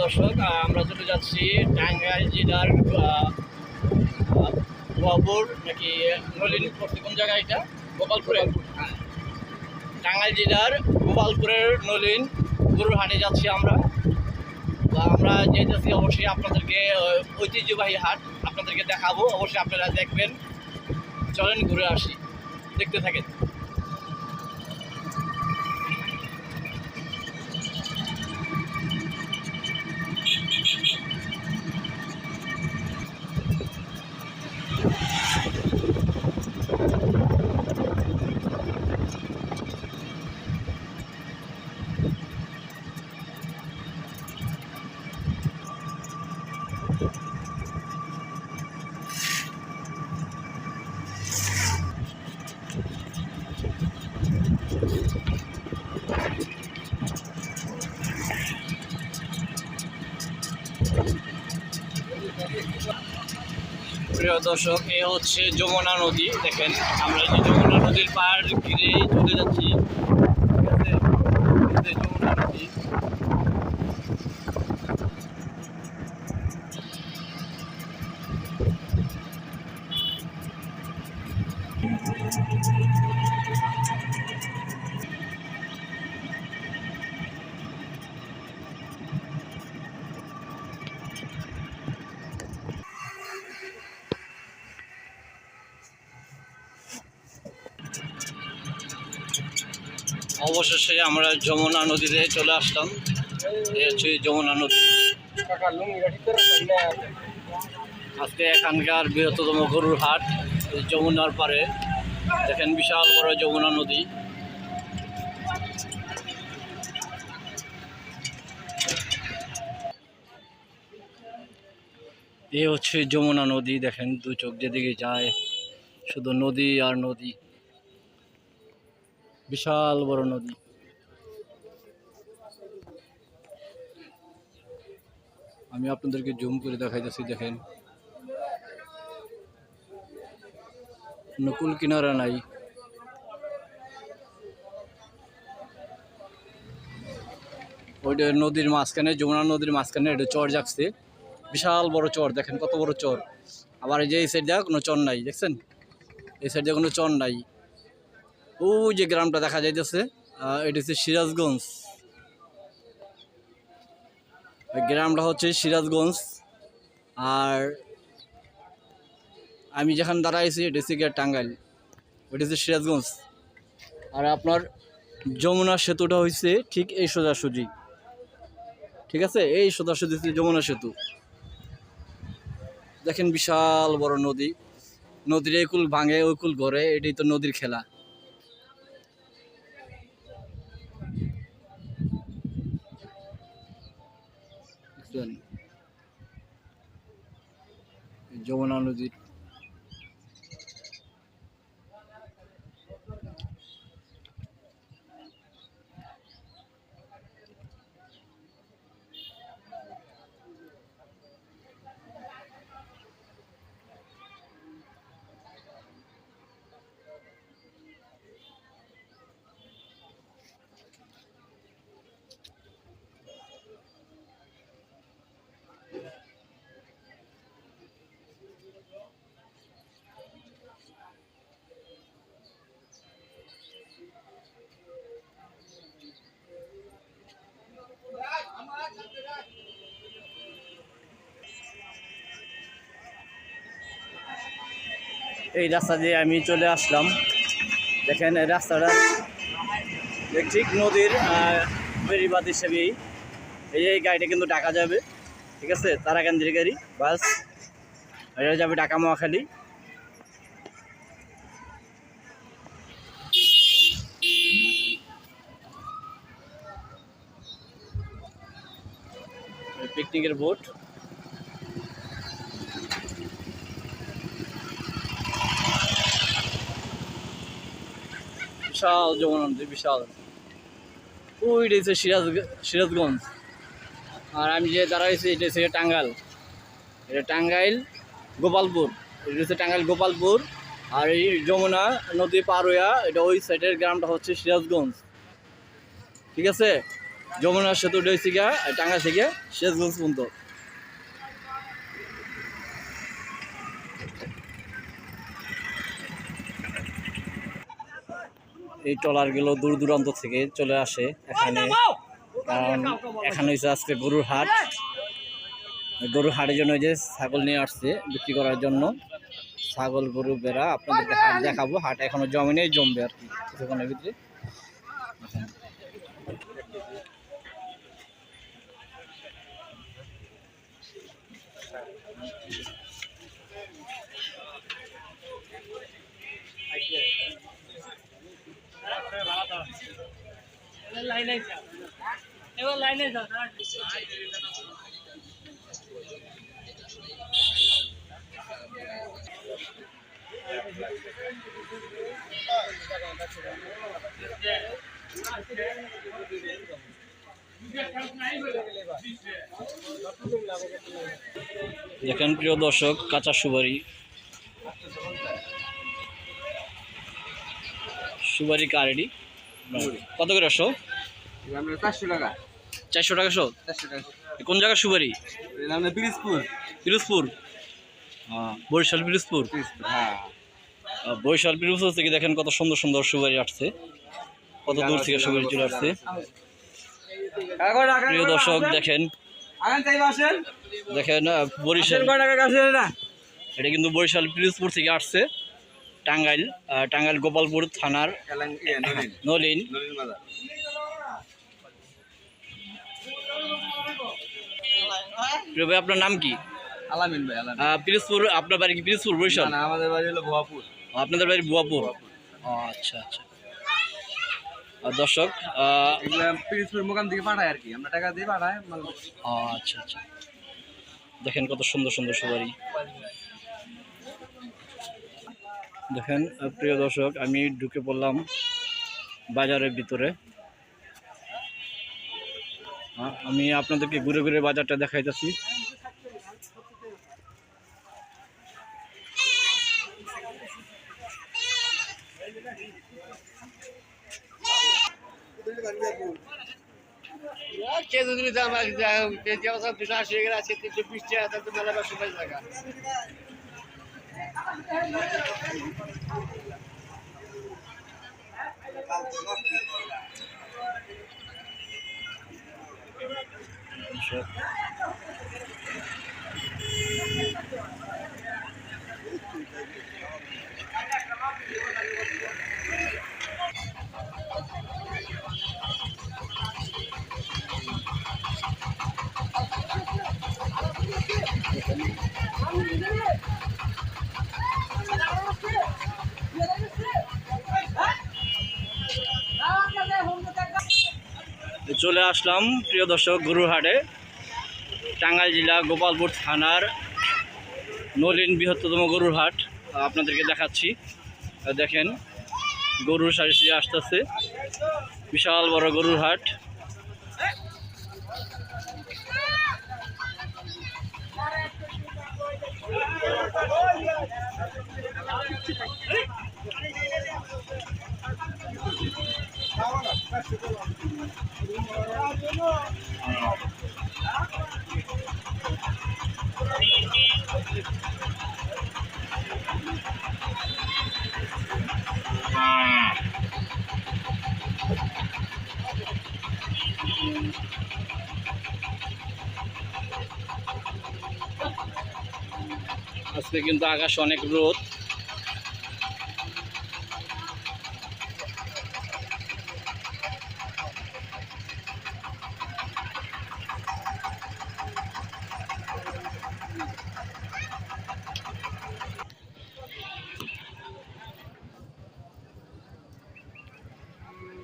দর্শক আমরা চলে যাচ্ছি টাঙ্গাইল জেলার গোয়াপুর নাকি নলিন কোন জায়গা এটা? গোপালপুরে। হ্যাঁ। টাঙ্গাইল জেলার গোপালপুরের নলিন গরুর হাটে যাচ্ছি আমরা। আমরা যেতেছি অবশ্যই আপনাদেরকে ঐতিহ্যবাহী হাট আপনাদেরকে দেখাবো। অবশ্যই আপনারা দেখবেন। চলেন ঘুরে আসি। দেখতে থাকেন। প্রিয় দর্শক, এ হচ্ছে যমুনা নদী। দেখেন, আমরা যে যমুনা নদীর পাড় ঘিরে চলে যাচ্ছি। অবশেষে আমরা যমুনা নদীতে চলে আসলাম। এই হচ্ছে যমুনা নদী। আজকে এখানকার বৃহত্তম গরুর হাট যমুনার পারে দেখেন বিশাল বড় যমুনা নদী। এ হচ্ছে যমুনা নদী। দেখেন দু চোখ যেদিকে যায়, শুধু নদী আর নদী। বিশাল বড় নদী। আমি আপনাদেরকে জুম করে দেখাইতেছি, দেখেন। নকুল কিনারা নাই। ওইটা নদীর মাঝখানে, যমুনা নদীর মাঝখানে এটা চর জাগছে। বিশাল বড় চর, দেখেন কত বড় চর। আবার এই যে এই সাইড দিয়ে কোনো চর নাই, দেখছেন? এই সাইড দিয়ে কোনো চর নাই। ওই যে গ্রামটা দেখা যাইতেছে এটা হচ্ছে সিরাজগঞ্জ। গ্রামটা হচ্ছে সিরাজগঞ্জ। আর আমি যেখানে দাঁড়াইছি, এটা হচ্ছে গিয়ে টাঙ্গাইল। ওইটা হচ্ছে সিরাজগঞ্জ। আর আপনার যমুনা সেতুটা হয়েছে ঠিক এই সোজাসুজি। ঠিক আছে? এই সোজাসুজি যমুনা সেতু। দেখেন বিশাল বড় নদী। নদীর কুল ভাঙে, ওই কুল ঘরে এটাই তো নদীর খেলা। যমুনা নদীর এই রাস্তা দিয়ে আমি চলে আসলাম। দেখেন, এই রাস্তাটা ঠিক নদীর বেরিবাদ হিসেবেই। এই এই গাড়িটা কিন্তু ঢাকা যাবে, ঠিক আছে? তারাকান্দির গাড়ি, বাস। এটা যাবে ঢাকা, মহাখালী। পিকনিকের বোট বিশাল যমুনা নদী বিশাল। ওই রয়েছে সিরাজ, সিরাজগঞ্জ। আর আমি যে দাঁড়াইছি, এটা হচ্ছে টাঙ্গাইল। এটা টাঙ্গাইল, গোপালপুর। এটা হচ্ছে টাঙ্গাইল, গোপালপুর। আর এই যমুনা নদী পার হইয়া এটা ওই সাইডের গ্রামটা হচ্ছে সিরাজগঞ্জ। ঠিক আছে? যমুনা সেতু ডইসিকা টাঙ্গা থেকে শেষগঞ্জ পর্যন্ত। এই ট্রলারগুলো দূর দূরান্ত থেকে চলে আসে এখানে। কারণ এখানে হচ্ছে আজকে গরুর হাট। গরুর হাটের জন্য যে ছাগল নিয়ে আসছে বিক্রি করার জন্য। ছাগল, গরু, বেড়া, আপনাদেরকে হাট দেখাবো। হাট এখনও জমে নেই, জমবে আর কি ভিতরে। দেখেন প্রিয় দর্শক কাঁচা সুপারি। সুপারি কারেডি কত করে আসো? চারশো টাকা। চারশো টাকা শো কোন জায়গার সুপারি? আমরা পিরিজপুর। পিরোজপুর? বরিশাল পিরোজপুর? হ্যাঁ। বরিশাল পিরোজপুর থেকে দেখেন কত সুন্দর সুন্দর সুপারি আসছে। কত দূর থেকে সুপারি চলে আসছে। প্রিয় দর্শক দেখেন। দেখেন বরিশাল এটা কিন্তু বরিশাল পিরোজপুর থেকে আসছে। টাঙ্গাইল টাঙ্গাইল গোপালপুর থানার নলিন। নলিন। ভাই আপনার নাম কি? আলামিন ভাই পিরোজপুর আপনার বাড়ি কি পিরোজপুর বরিশাল? আমাদের বাড়ি হলো ভুয়াপুর। আপনাদের বাড়ি বুয়াপুর ও, আচ্ছা আচ্ছা। দর্শক পিরিজপুর মোকাম থেকে পাঠায় আর কি আমরা টাকা দিয়ে পাঠাই আচ্ছা আচ্ছা। দেখেন কত সুন্দর সুন্দর সুপারি। দেখেন প্রিয় দর্শক, আমি ঢুকে পড়লাম বাজারের ভিতরে। আমি আপনাদেরকে ঘুরে ঘুরে বাজারটা দেখাইতেছি। কেজি আছে, তিনশো বিশ টাকা মেলা ব্যবসা দর্শক, চলে আসলাম, প্রিয় দর্শক, গরুরহাটে। টাঙ্গাইল জেলা, গোপালপুর থানার নলিন বৃহত্তম গরুর হাট আপনাদেরকে দেখাচ্ছি। দেখেন গরুর সারি সারি আসতেছে। বিশাল বড় গরুর হাট আজকে কিন্তু আকাশ অনেক রোদ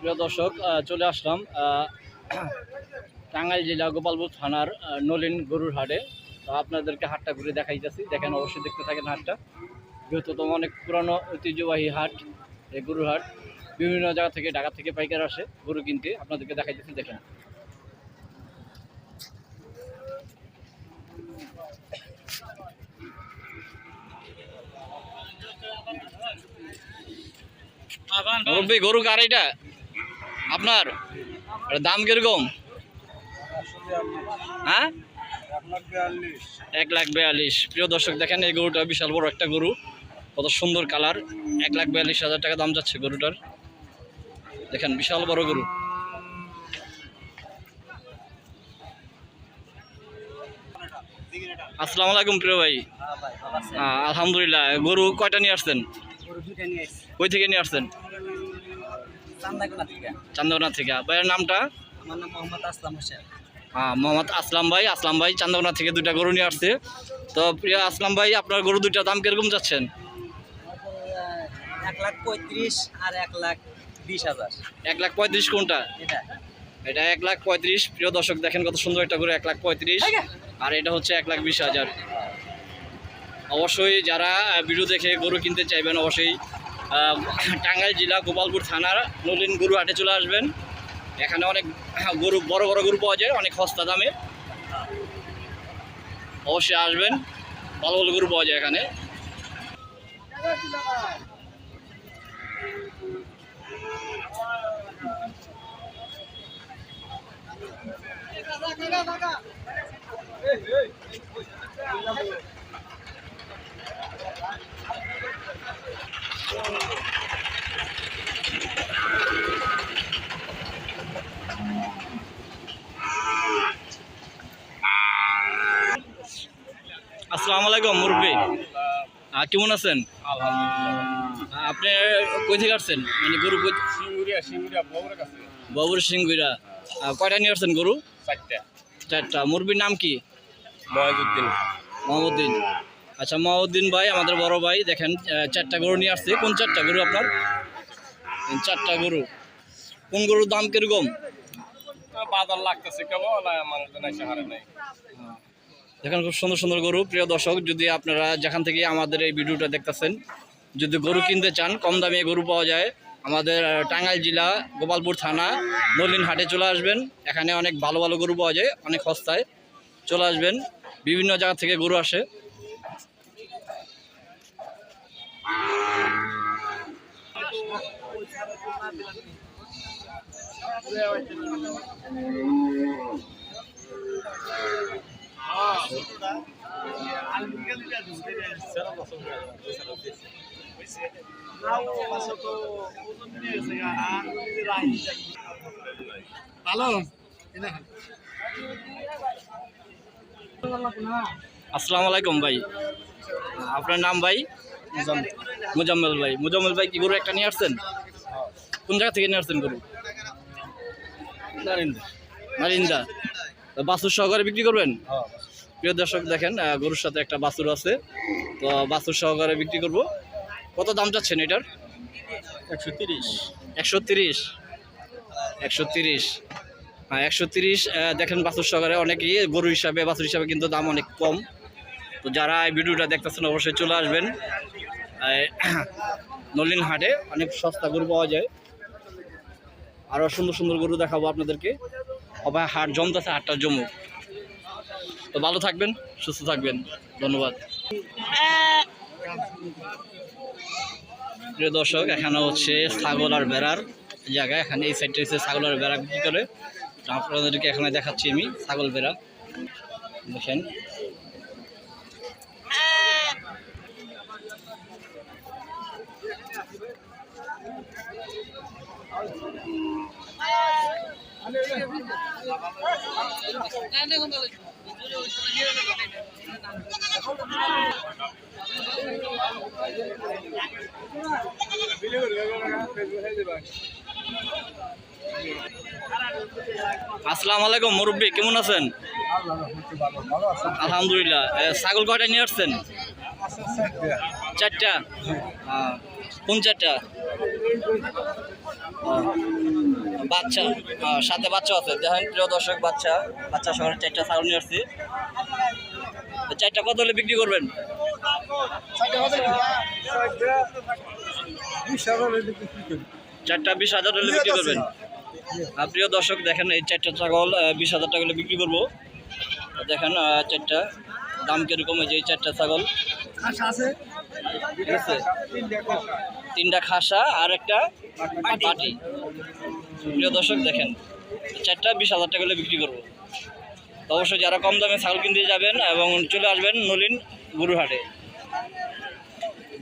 প্রিয় দর্শক চলে আসলাম টাঙ্গাইল জেলা গোপালপুর থানার নলিন গরুর হাটে। তো আপনাদেরকে হাটটা ঘুরে দেখাইতেছি। দেখেন অবশ্যই দেখতে থাকেন হাটটা। বৃহত্তম অনেক পুরানো ঐতিহ্যবাহী হাট এই গরুর হাট। বিভিন্ন জায়গা থেকে ঢাকা থেকে পাইকার আসে গরু কিনতে। আপনাদেরকে দেখাইতেছি দেখেন। গরু এটা আপনার? দাম কীরকম? হ্যাঁ? এক লাখ বিয়াল্লিশ। প্রিয় দর্শক দেখেন এই গরুটা বিশাল বড় একটা গরু। কত সুন্দর কালার। এক লাখ বিয়াল্লিশ হাজার টাকা দাম যাচ্ছে গরুটার। দেখেন বিশাল বড় গরু। আসসালামু আলাইকুম প্রিয় ভাই। আলহামদুলিল্লাহ। গরু কয়টা নিয়ে আসছেন? কই থেকে নিয়ে আসছেন? চান্দনা থেকে। ভাইয়ের নামটা? আমার নাম মোহাম্মদ আসলাম হোসেন। হ্যাঁ মোহাম্মদ আসলাম ভাই। আসলাম ভাই চান্দনা থেকে দুইটা গরু নিয়ে আসছে। তো প্রিয় আসলাম ভাই আপনার গরু দুইটা দাম কীরকম যাচ্ছেন? এক লাখ পঁয়ত্রিশ আর এক লাখ বিশ হাজার। এক লাখ পঁয়ত্রিশ কোনটা? এটা। এটা এক লাখ পঁয়ত্রিশ। প্রিয় দর্শক দেখেন কত সুন্দর একটা গরু এক লাখ পঁয়ত্রিশ। আর এটা হচ্ছে এক লাখ বিশ হাজার। অবশ্যই যারা ভিডিও দেখে গরু কিনতে চাইবেন অবশ্যই টাঙ্গাইল জেলা গোপালপুর থানার নলিন গরু হাটে চলে আসবেন। এখানে অনেক গরু, বড় বড় গরু পাওয়া যায়, অনেক সস্তা দামে। অবশ্যই আসবেন, ভালো ভালো গরু পাওয়া যায় এখানে। আসসালামু আলাইকুম মুরব্বী। আহ, কেমন আছেন? আপনি কই থেকে আসছেন? মানে গরু বাবুর সিংগুইরা কয়টা নিয়ে আসছেন গরু? চারটা। চারটা। মুরব্বীর নাম কি? মহাজুদ্দিন। মহম্মদ্দিন আচ্ছা মহম্মদ্দিন ভাই আমাদের বড় ভাই দেখেন চারটা গরু নিয়ে আসছে। কোন চারটা গরু আপনার? চারটা গরু। কোন গরুর দাম কীরকম? বাজার লাগতেছে কেবল মানুষজন এসে হারে নাই। দেখেন খুব সুন্দর সুন্দর গরু। প্রিয় দর্শক যদি আপনারা যেখান থেকে আমাদের এই ভিডিওটা দেখতেছেন যদি গরু কিনতে চান কম দামে গরু পাওয়া যায় আমাদের টাঙ্গাইল জেলা গোপালপুর থানা নলিন হাটে চলে আসবেন। এখানে অনেক ভালো ভালো গরু পাওয়া যায় অনেক সস্তায় চলে আসবেন। বিভিন্ন জায়গা থেকে গরু আসে। হ্যালো আসসালামু আলাইকুম ভাই। আপনার নাম ভাই? মুজাম্মেল ভাই। মুজাম্মেল ভাই কি গরু একটা নিয়ে আসছেন? কোন জায়গা থেকে নিয়ে আসছেন গরু? নারিন্দা। বাছুর সহকারে বিক্রি করবেন? প্রিয় দর্শক দেখেন গরুর সাথে একটা বাছুর আছে। তো বাছুর সহকারে বিক্রি করব। কত দাম চাচ্ছেন এটার? একশো তিরিশ। একশো তিরিশ। একশো তিরিশ। হ্যাঁ একশো তিরিশ দেখেন বাছুর সহকারে অনেক ইয়ে গরু হিসাবে বাছুর হিসাবে কিন্তু দাম অনেক কম। তো যারা এই ভিডিওটা দেখতেছেন অবশ্যই চলে আসবেন। নলিন হাটে অনেক সস্তা গরু পাওয়া যায়। আরও সুন্দর সুন্দর গরু দেখাবো আপনাদেরকে। অবাই হাট জমতেছে হাটটা জমুক। তো ভালো থাকবেন, সুস্থ থাকবেন। ধন্যবাদ। প্রিয় দর্শক, এখানে হচ্ছে ছাগল আর বেড়ার জায়গা। এখানে এই সাইডটা হচ্ছে ছাগল আর বেড়া বিক্রি করে। আপনাদেরকে এখানে দেখাচ্ছি আমি, ছাগল বেড়া দেখেন। আসসালামু আলাইকুম মুরব্বী কেমন আছেন? আলহামদুলিল্লাহ। ছাগল কয়টা নিয়ে আসছেন? চারটা? কোন চারটা? বাচ্চা সাথে বাচ্চা আছে। দেখেন প্রিয় দর্শক, বাচ্চা বাচ্চা সহ চারটা ছাগল নিয়ে আসছি। চারটা কত হলে বিক্রি করবেন? চারটা বিশ হাজার হলে বিক্রি করবেন। আর প্রিয় দর্শক, দেখেন এই চারটা ছাগল বিশ হাজার টাকা হলে বিক্রি করব। দেখেন চারটা দাম কীরকম এই চারটা ছাগল। ঠিক আছে? তিনটা খাসা আর একটা পাটি প্রিয় দর্শক দেখেন চারটা বিশ হাজার টাকা বিক্রি করব। অবশ্যই যারা কম দামে ছাগল কিনতে যাবেন এবং চলে আসবেন নলিন গুরুহাটে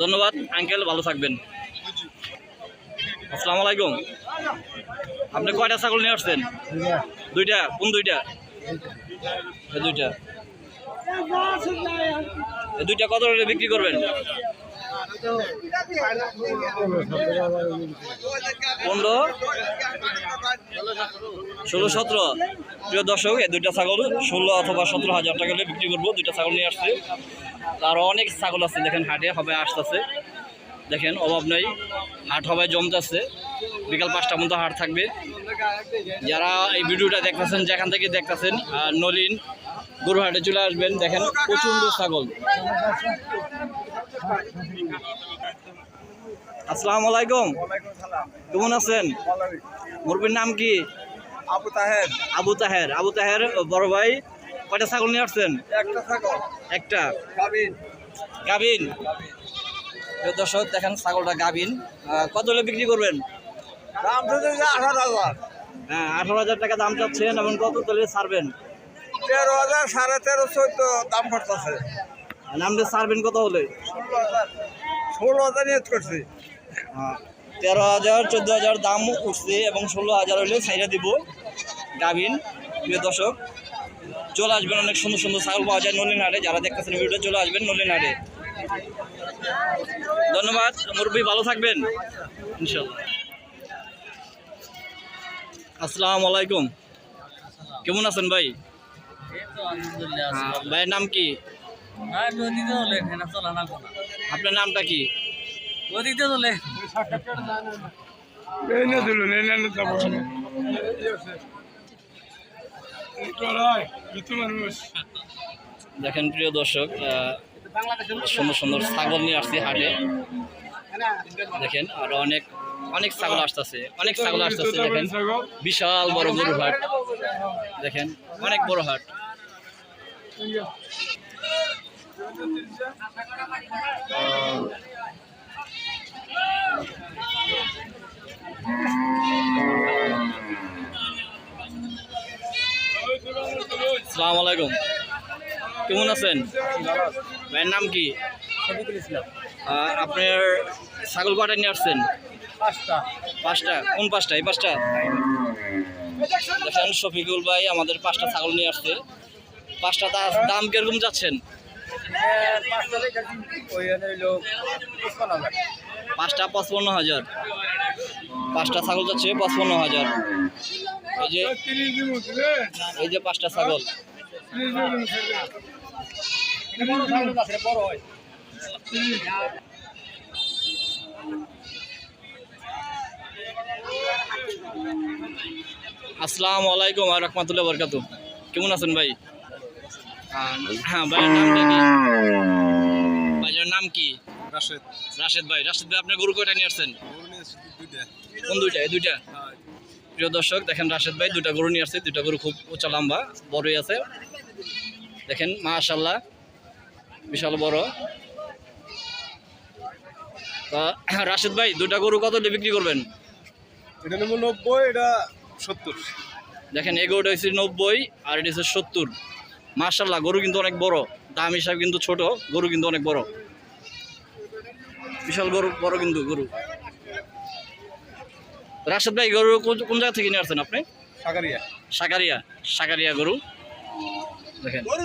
ধন্যবাদ আঙ্কেল ভালো থাকবেন। আসসালামু আলাইকুম। আপনি কয়টা ছাগল নিয়ে আসছেন? দুইটা। কোন দুইটা? দুইটা। দুইটা কত রেটে বিক্রি করবেন? পনেরো? ষোলো, সতেরো? প্রিয় দর্শক, এই দুইটা ছাগল ষোলো অথবা সতেরো হাজার টাকা হলে বিক্রি করব। দুইটা ছাগল নিয়ে আসছে। আরও অনেক ছাগল আছে, দেখেন হাটে, হবে, আসতেছে। দেখেন, অভাব নেই। হাট হবে, জমতেছে। বিকাল পাঁচটা মতো হাট থাকবে। যারা এই ভিডিওটা দেখতেছেন, যেখান থেকে দেখতেছেন নলিন গরুহাটে চলে আসবেন দেখেন প্রচণ্ড ছাগল। আসসালামু আলাইকুম। কেমন আছেন? মুরবির নাম কি? আবু তাহের। আবু তাহের। আবু তাহের বড় ভাই কয়টা ছাগল নিয়ে আসছেন? একটা ছাগল। একটা। কাবিন গাবিন দর্শক দেখেন ছাগলটা গাবিন কত হলে বিক্রি করবেন? দাম আঠারো হাজার। হ্যাঁ আঠারো হাজার টাকা দাম চাচ্ছেন এবং কত তাহলে ছাড়বেন? তেরো হাজার সাড়ে তেরো চোদ্দ দাম পড়তেছে। নামটা ছাড়বেন কত হলে? ষোলো হাজার ষোলো হাজার নিয়ত করছি। আহ, তেরো হাজার চোদ্দ হাজার দাম উঠছে এবং ষোলো হাজার হলে ছাইরা দিব। গাবিন প্রিয় দর্শক চলে আসবেন অনেক সুন্দর সুন্দর ছাগল পাওয়া যায় নলিন হাটে। যারা দেখতেছেন ভিডিও চলে আসবেন নলিন হাটে। ধন্যবাদ মুরব্বী ভালো থাকবেন। ইনশাল্লাহ আসসালামু আলাইকুম। কেমন আছেন ভাই? হ্যাঁ, ভাইয়ের নাম কি? আপনার নামটা কি? এই না দিল এই না যাব মানুষ। দেখেন প্রিয় দর্শক আহ, সুন্দর সুন্দর ছাগল নিয়ে আসছি হাটে। দেখেন আর অনেক অনেক ছাগল আসতেছে অনেক ছাগল আসতেছে দেখেন। বিশাল বড় গরু হাট। দেখেন অনেক বড় হাট। আসসালামু আলাইকুম। কেমন আছেন? ভাইয়ের নাম কি? আপনার ছাগল কটা নিয়ে আসছেন? পাঁচটা। পাঁচটা? কোন পাঁচটা? এই পাঁচটা। দেখেন শফিকুল ভাই আমাদের পাঁচটা ছাগল নিয়ে আসছে। পাঁচটা দা- দাম কীরকম যাচ্ছেন? পাঁচটা পঁচপান্ন হাজার। পাঁচটা ছাগল যাচ্ছে, পঁচপন্ন হাজার। এই যে এই যে পাঁচটা ছাগল। আসসালামু আলাইকুম রহমতুল্লাহ বরকাতু কেমন আছেন ভাই? হ্যাঁ ভাইয়ের নামটা কি? ভাইয়ের নাম কি? রাশেদ। রাশেদ ভাই রাশেদ ভাই আপনি গরু কয়টা নিয়ে আসছেন? কোন দুইটা? এই দুইটা? প্রিয় দর্শক দেখেন রাশেদ ভাই দুইটা গরু নিয়ে আসছে। দুইটা গরু খুব উঁচা লম্বা বড়ই আছে। দেখেন মাশাল্লাহ বিশাল বড়। তা রাশেদ ভাই দুইটা গরু কত বিক্রি করবেন? এটা নেব নব্বই এটা সত্তর। দেখেন এই গরুটা হচ্ছে নব্বই আর এটা হচ্ছে সত্তর। মার্শাল্লাহ গরু কিন্তু অনেক বড়। দাম হিসাবে কিন্তু ছোট গরু কিন্তু অনেক বড়। বিশাল গরু বড় কিন্তু গরু। রাশেদ ভাই গরু কোন- কোন জায়গা থেকে নিয়ে আসছেন আপনি? সাকারিয়া। সাকারিয়া সাকারিয়া গরু। দেখেন। গরু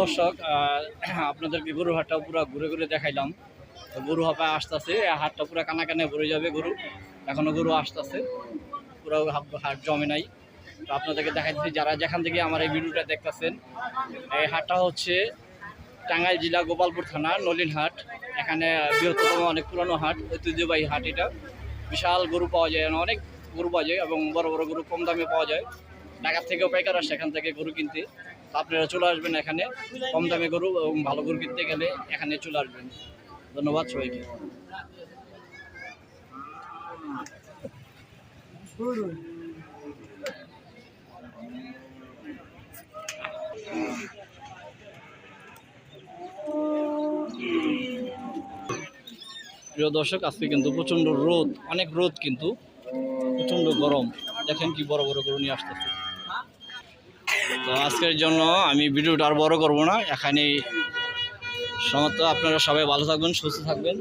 দর্শক আপনাদেরকে গরু হাটটা পুরো ঘুরে ঘুরে দেখাইলাম। গরু হাপা আসতেছে হাটটা পুরো কানা কানে ভরে যাবে গরু। এখনও গরু আসতেছে, পুরো হাট- জমে নাই। তো আপনাদেরকে দেখাচ্ছি যারা যেখান থেকে আমার এই ভিডিওটা দেখতেছেন, এই হাটটা হচ্ছে টাঙ্গাইল জেলা গোপালপুর থানা, নলিন হাট। এখানে বৃহত্তম অনেক পুরানো হাট, ঐতিহ্যবাহী হাট এটা। বিশাল গরু পাওয়া যায় অনেক গরু পাওয়া যায়, এবং বড় বড় গরু কম দামে পাওয়া যায়। ঢাকার থেকেও পাইকার আসে এখান থেকে গরু কিনতে। আপনারা চলে আসবেন এখানে। কম দামে গরু এবং ভালো গরু কিনতে গেলে এখানে চলে আসবেন। ধন্যবাদ সবাইকে। প্রিয় দর্শক, আজকে কিন্তু প্রচণ্ড রোদ, অনেক রোদ কিন্তু, প্রচণ্ড গরম। দেখেন কি বড় বড় গরু নিয়ে আসতেছে। তো আজকের জন্য আমি ভিডিওটা আর বড় করব না। এখানে সমস্ত আপনারা সবাই ভালো থাকবেন, সুস্থ থাকবেন।